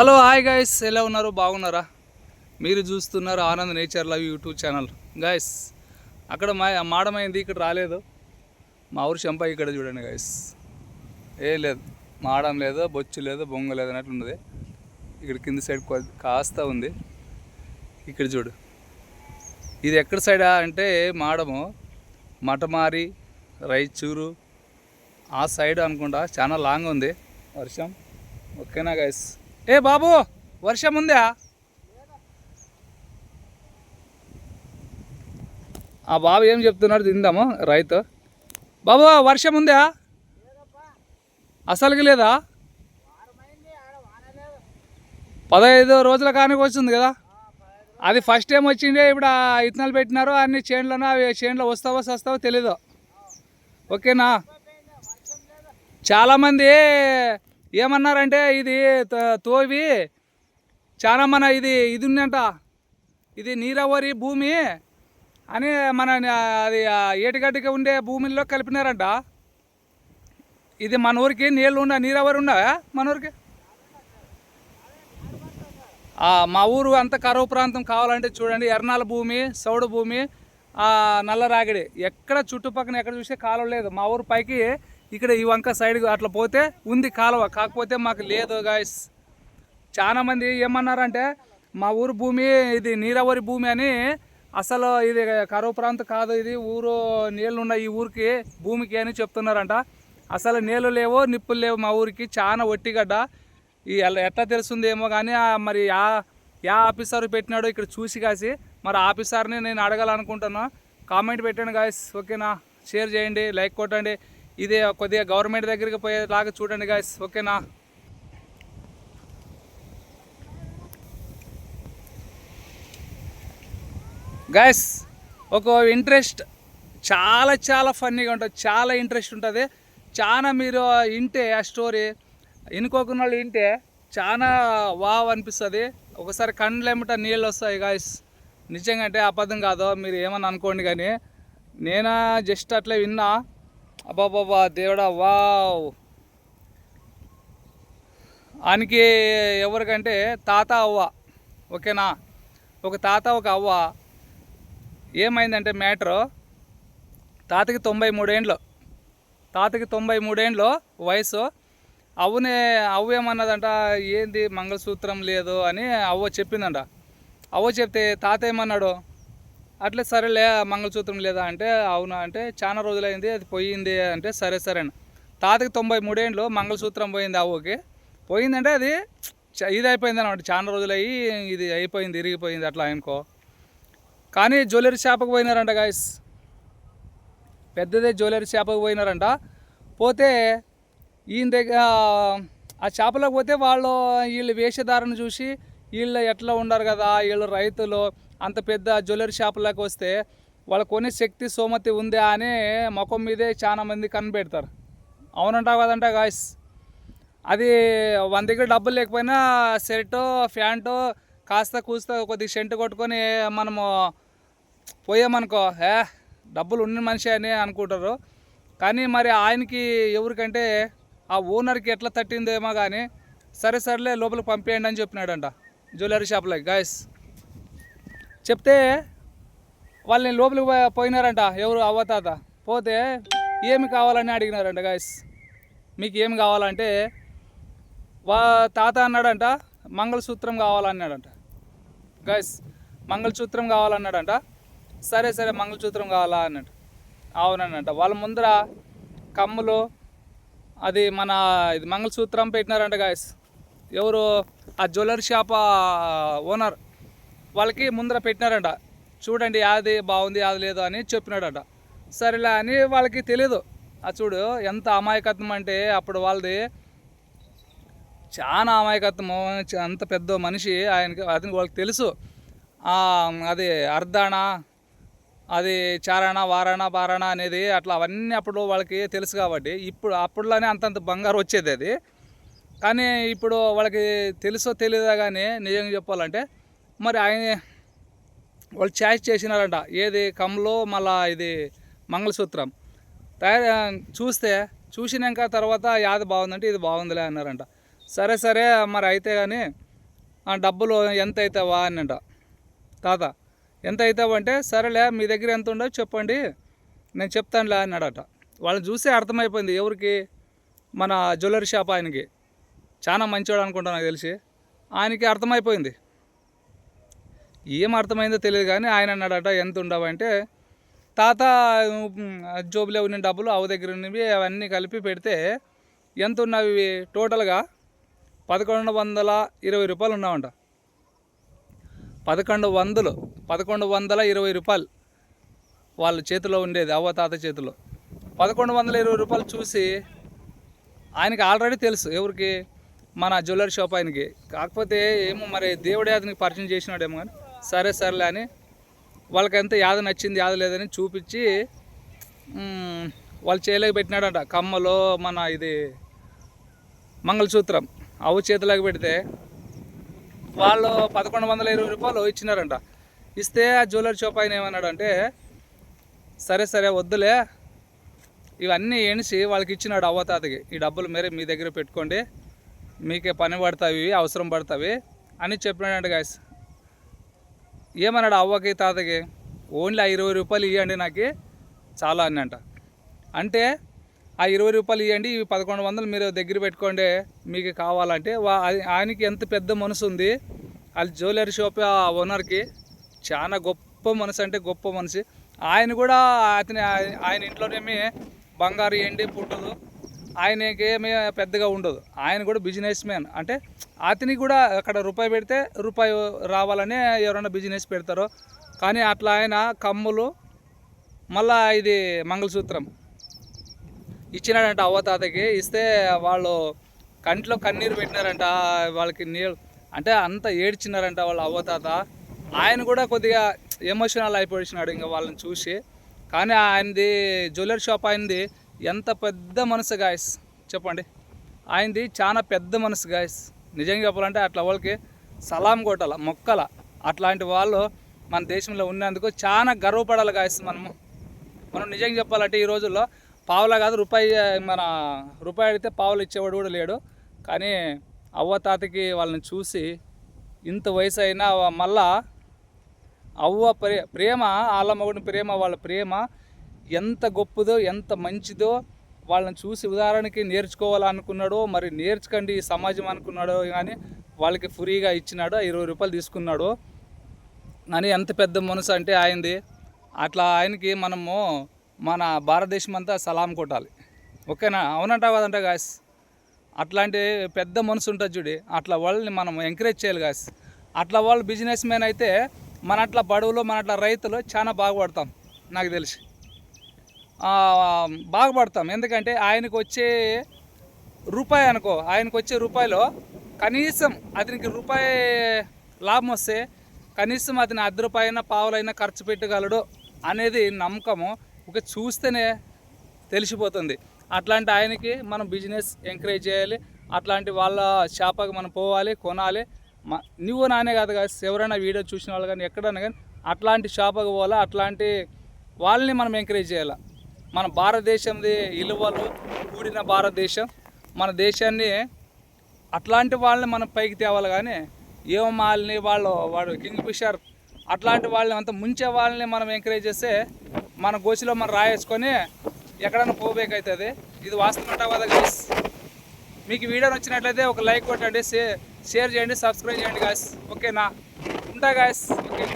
Hello hi guys ఎలా ఉన్నారు? బాగున్నారా? మీరు చూస్తున్నారు Anand nature love YouTube channel. Guys అక్కడ మా మాడమైంది ఇక్కడ రాలేదు. మా ఊరు చెంప ఇక్కడ చూడండి గాయస్ ఏ లేదు మాడం లేదు బొచ్చు లేదు బొంగ లేదు అన్నట్లు ఉన్నది. ఇక్కడ కింద సైడ్ కాస్త ఉంది. ఇక్కడ చూడు. ఇది ఎక్కడ సైడ్ అంటే మాడము మటమారి రైచూరు ఆ సైడ్ అనుకుంటా. చాలా లాంగ్ ఉంది వర్షం. ఓకేనా గైస్ ఏ బాబు వర్షం ఉందా? ఆ బాబు ఏం చెప్తున్నాడు తిందాము రైతు. బాబు వర్షం ఉందా? అసలుకి లేదా? పదహైదు రోజుల కానికి వస్తుంది కదా. అది ఫస్ట్ టైం వచ్చిండే ఇప్పుడు ఇత్తనాలు పెట్టినారు అన్ని చేన్లను అవి చేన్లో వస్తావో సస్తావో తెలీదు. ఓకేనా? చాలామంది ఏమన్నారంటే ఇది తోవి చాలా మన ఇది ఇది ఉందంట ఇది నీరావరి భూమి అని మన అది ఆ ఏటిగడ్డకి ఉండే భూమిలో కలిపినారంట. ఇది మన ఊరికి నీళ్ళు ఉండ నీరావరి ఉండవా మన ఊరికి? మా ఊరు అంత కరువు ప్రాంతం కావాలంటే చూడండి. ఎర్నాల భూమి సౌడు భూమి నల్లరాగిడి నల్ల రాగిడి. ఎక్కడ చుట్టుపక్కల ఎక్కడ చూస్తే కాలం లేదు. మా ఊరు పైకి ఇక్కడ ఈ వంక సైడ్ అట్లా పోతే ఉంది కాలువ. కాకపోతే మాకు లేదు గాయస్ చాలా మంది ఏమన్నారంటే మా ఊరు భూమి ఇది నీరావరి భూమి అని. అసలు ఇది కరువు ప్రాంతం కాదు ఇది ఊరు నీళ్ళు ఉన్నాయి ఈ ఊరికి భూమికి అని చెప్తున్నారంట. అసలు నీళ్ళు లేవు నిప్పులు లేవు మా ఊరికి. చాలా ఒట్టిగడ్డ. ఈ ఎట్లా తెలుస్తుంది ఏమో కానీ మరి యా యా ఆఫీసర్ పెట్టినాడో ఇక్కడ చూసి కాసి. మరి ఆఫీసర్ని నేను అడగాలనుకుంటున్నా. కామెంట్ పెట్టండి గాయస్ ఓకేనా? షేర్ చేయండి లైక్ కొట్టండి. ఇది కొద్దిగా గవర్నమెంట్ దగ్గరికి పోయేలాగా చూడండి గాయస్ ఓకేనా? గాయస్ ఒక ఇంట్రెస్ట్ చాలా చాలా ఫన్నీగా ఉంటుంది. చాలా ఇంట్రెస్ట్ ఉంటుంది. చాలా మీరు వింటే ఆ స్టోరీ వినుకోకున్న వాళ్ళు వింటే చాలా వావ్ అనిపిస్తుంది. ఒకసారి కండ్లేమిట నీళ్ళు వస్తాయి గాయస్ నిజంగా అంటే అబద్ధం కాదు మీరు ఏమని అనుకోండి కానీ నేను జస్ట్ అట్లా విన్నా అబ్బాబాబా దేవుడా వావ్. ఆయనకి ఎవరికంటే తాత అవ్వ ఓకేనా? ఒక తాత ఒక అవ్వ. ఏమైందంటే మ్యాటరు? తాతకి తొంభై మూడేండ్లు. తాతకి తొంభై మూడేండ్లు వయసు. అవ్వనే అవ్వ ఏమన్నదంట ఏంది మంగళసూత్రం లేదు అని అవ్వ చెప్పిందంట. అవ్వ చెప్తే తాత ఏమన్నాడు? అట్లే సరేలే మంగళసూత్రం లేదా అంటే అవునా అంటే చాలా రోజులైంది అది పోయింది అంటే సరే సరే అని తాతకి తొంభై మూడేండ్లు మంగళసూత్రం పోయింది అవ్వకి పోయిందంటే అది చ- ఇది అయిపోయింది అనమాట చాలా రోజులయ్యి ఇది అయిపోయింది ఇరిగిపోయింది అట్లా అనుకో కానీ జ్యువెలరీ షాప్కి పోయినారంట గాయస్ పెద్దదే జ్యువెలరీ షాప్కి పోయినారంట. పోతే ఈయన దగ్గర ఆ షాపులోకి పోతే వాళ్ళు వీళ్ళు వేషధారణ చూసి వీళ్ళు ఎట్లా ఉండరు కదా వీళ్ళు రైతులు అంత పెద్ద జ్యువెలరీ షాపులోకి వస్తే వాళ్ళు కొనే శక్తి సోమతి ఉందా అని ముఖం మీదే చాలా మంది కనిపెడతారు. అవునంటా కదంటా గాయస్ అది మన దగ్గర డబ్బులు లేకపోయినా షర్టు ప్యాంటు కాస్త కూస్త కొద్దిగా షెంట్ కొట్టుకొని మనము పోయామనుకో ఏ డబ్బులు ఉన్న మనిషి అని అనుకుంటారు. కానీ మరి ఆయనకి ఎవరికంటే ఆ ఓనర్కి ఎట్లా తట్టిందేమో కానీ సరే సరేలే లోపలికి పంపేయండి అని చెప్పినాడంట జ్యువెలరీ షాప్లోకి గాయస్ చెప్తే వాళ్ళని లోపలికి పోయినారంట. ఎవరు? అవ్వతాత పోతే ఏమి కావాలని అడిగినారంట గాయస్ మీకు ఏమి కావాలంటే వా తాత అన్నాడంట మంగళసూత్రం కావాలన్నాడంట. గాయస్ మంగళసూత్రం కావాలన్నాడంట. సరే సరే మంగళసూత్రం కావాలా అన్నట్టు. అవునన్నట వాళ్ళ ముందర కమ్ములు అది మన ఇది మంగళసూత్రం పెట్టినారంట గాయస్ ఎవరు? ఆ జ్యువెలరీ షాప్ ఓనర్ వాళ్ళకి ముందర పెట్టినారంట. చూడండి అది బాగుంది అది లేదు అని చెప్పినాడంట. సరేలే అని వాళ్ళకి తెలియదు ఆ చూడు ఎంత అమాయకత్వం అంటే అప్పుడు వాళ్ళది చాలా అమాయకత్వము అంత పెద్ద మనిషి ఆయనకి అతనికి వాళ్ళకి తెలుసు. అది అర్ధాణ అది చారణ వారణ బారణ అనేది అట్లా అవన్నీ అప్పుడు వాళ్ళకి తెలుసు కాబట్టి ఇప్పుడు అప్పుడులోనే అంతంత బంగారు వచ్చేది అది. కానీ ఇప్పుడు వాళ్ళకి తెలుసో తెలియదా కానీ నిజంగా చెప్పాలంటే మరి ఆయన వాళ్ళు ఛాయిస్ చేసినారంట. ఏది కమ్లో మళ్ళా ఇది మంగళసూత్రం. తయారు చూస్తే చూసినాక తర్వాత యాది బాగుందంటే ఇది బాగుందిలే అన్నారంట. సరే సరే మరి అయితే కానీ "ఆ, డబ్బులు ఎంత అవుతావా అనంట తాత ఎంత అవుతావు అంటే సరేలే మీ దగ్గర ఎంత ఉండో చెప్పండి నేను చెప్తానులే అన్నాడట. వాళ్ళని చూసే అర్థమైపోయింది ఎవరికి? మన జ్యువెలరీ షాప్ ఆయనకి. చాలా మంచివాడు అనుకుంటా నాకు తెలిసి. ఆయనకి అర్థమైపోయింది. ఏం అర్థమైందో తెలియదు కానీ ఆయన అన్నాడట ఎంత ఉండవంటే తాత జోబులో ఉన్న డబ్బులు ఆవు దగ్గర ఉన్నవి అవన్నీ కలిపి పెడితే ఎంత ఉన్నవి టోటల్గా పదకొండు వందల ఇరవై రూపాయలు ఉన్నావంట. పదకొండు వందలు పదకొండు వందల ఇరవై రూపాయలు వాళ్ళ చేతిలో ఉండేది అవ్వ తాత చేతిలో. పదకొండు వందల ఇరవై రూపాయలు చూసి ఆయనకి ఆల్రెడీ తెలుసు ఎవరికి? మన జ్యువెలరీ షాప్ ఆయనకి. కాకపోతే ఏమో మరి దేవుడే అతనికి పరిచయం చేసినాడేమో కానీ సరే సరేలే అని వాళ్ళకంత యాద నచ్చింది యాద లేదని చూపించి వాళ్ళు చేయలేక పెట్టినాడంట. కమ్మలో మన ఇది మంగళసూత్రం అవు చేతిలోకి పెడితే వాళ్ళు పదకొండు వందల ఇరవై రూపాయలు ఇచ్చినారంట. ఇస్తే ఆ జ్యువెలరీ షాప్ ఆయన ఏమన్నాడంటే సరే సరే వద్దులే ఇవన్నీ ఎణిసి వాళ్ళకి ఇచ్చినాడు అవ్వతాతకి ఈ డబ్బులు మీరే మీ దగ్గర పెట్టుకోండి మీకే పని పడతావి అవసరం పడతావి అని చెప్పినాడంట గాయస్ ఏమన్నాడు అవ్వకి తాతకి? ఓన్లీ ఆ ఇరవై రూపాయలు ఇవ్వండి నాకు చాలా అన్నంట. అంటే ఆ ఇరవై రూపాయలు ఇవ్వండి ఇవి పదకొండు వందలు మీరు దగ్గర పెట్టుకోండి మీకు కావాలంటే వా- అది- ఆయనకి ఎంత పెద్ద మనసు ఉంది వాళ్ళ జ్యువెలరీ షాప్ ఆ ఓనర్కి చాలా గొప్ప మనసు అంటే గొప్ప మనిషి ఆయన కూడా అతని ఆయన ఇంట్లోనేమి బంగారు ఎండి పుట్టదు. ఆయనకి ఏమీ పెద్దగా ఉండదు. ఆయన కూడా బిజినెస్ మ్యాన్ అంటే అతని కూడా అక్కడ రూపాయి పెడితే రూపాయి రావాలని ఎవరైనా బిజినెస్ పెడతారో. కానీ అట్లా ఆయన కమ్ములు మళ్ళా ఇది మంగళసూత్రం ఇచ్చినాడంట అవ్వ తాతకి. ఇస్తే వాళ్ళు కంట్లో కన్నీరు పెట్టినారంట వాళ్ళకి నీళ్ళు. అంటే అంత ఏడ్చినారంట వాళ్ళ అవ్వ తాత. ఆయన కూడా కొద్దిగా ఎమోషనల్ అయిపోయినాడు ఇంకా వాళ్ళని చూసి. కానీ ఆయనది జ్యువెలరీ షాప్ ఆయనది ఎంత పెద్ద మనసు గాయస్ చెప్పండి. ఆయనది చాలా పెద్ద మనసు గాయస్ నిజంగా చెప్పాలంటే అట్లా వాళ్ళకి సలాం కొట్టాల మొక్కల. అట్లాంటి వాళ్ళు మన దేశంలో ఉన్నందుకు చాలా గర్వపడాలి గాయస్ మనము. మనం నిజంగా చెప్పాలంటే ఈ రోజుల్లో పావులా కాదు రూపాయి మన రూపాయి అడిగితే పావులు ఇచ్చేవాడు కూడా లేడు. కానీ అవ్వ తాతకి వాళ్ళని చూసి ఇంత వయసు అయినా మళ్ళా అవ్వ ప్రే ప్రేమ వాళ్ళ ప్రేమ వాళ్ళ ప్రేమ ఎంత గొప్పదో ఎంత మంచిదో వాళ్ళని చూసి ఉదాహరణకి నేర్చుకోవాలనుకున్నాడో మరి నేర్చుకోండి ఈ సమాజం అనుకున్నాడో కానీ వాళ్ళకి ఫ్రీగా ఇచ్చినాడు ఇరవై రూపాయలు తీసుకున్నాడు అని ఎంత పెద్ద మనసు అంటే ఆయనది. అట్లా ఆయనకి మనము మన భారతదేశం అంతా సలాం కొట్టాలి. ఓకేనా? అవునంటావు కదంట గాస్ అట్లాంటి పెద్ద మనసు ఉంటుంది చూడి. అట్లా వాళ్ళని మనం ఎంకరేజ్ చేయాలి గాస్ అట్లా వాళ్ళు బిజినెస్ మ్యాన్ అయితే మన అట్లా బడువులు మన అట్లా రైతులు చాలా బాగుపడతాం. నాకు తెలిసి. బాగుపడతాం. ఎందుకంటే ఆయనకు వచ్చే రూపాయి అనుకో ఆయనకు వచ్చే రూపాయిలో కనీసం అతనికి రూపాయి లాభం వస్తే కనీసం అతని అర్ధ రూపాయన పావులైనా ఖర్చు పెట్టగలడు అనేది నమ్మకము. ఒక చూస్తేనే తెలిసిపోతుంది. అట్లాంటి ఆయనకి మనం బిజినెస్ ఎంకరేజ్ చేయాలి. అట్లాంటి వాళ్ళ చేపకి మనం పోవాలి కొనాలి. మ- నువ్వు నానే కాదు కదా ఎవరైనా వీడియో చూసిన వాళ్ళు కానీ ఎక్కడైనా కానీ అట్లాంటి షాపకి పోవాలి అట్లాంటి వాళ్ళని మనం ఎంకరేజ్ చేయాలి? మన భారతదేశంది ఇలువలు కూడిన భారతదేశం. మన దేశాన్ని అట్లాంటి వాళ్ళని మనం పైకి తేవాలి కానీ ఏమో వాళ్ళని వాళ్ళు వాడు కింగ్ ఫిషర్ అట్లాంటి వాళ్ళని అంత ముంచే వాళ్ళని మనం ఎంకరేజ్ చేస్తే మన గోచిలో మనం రాయేసుకొని ఎక్కడైనా పోబేకవుతుంది ఇది వాస్తవం అంటావా కదా మీకు వీడియో నచ్చినట్లయితే ఒక లైక్ కొట్టండి షేర్ చేయండి సబ్స్క్రైబ్ చేయండి గాయస్ ఓకేనా ఉంటా గాయస్ ఓకే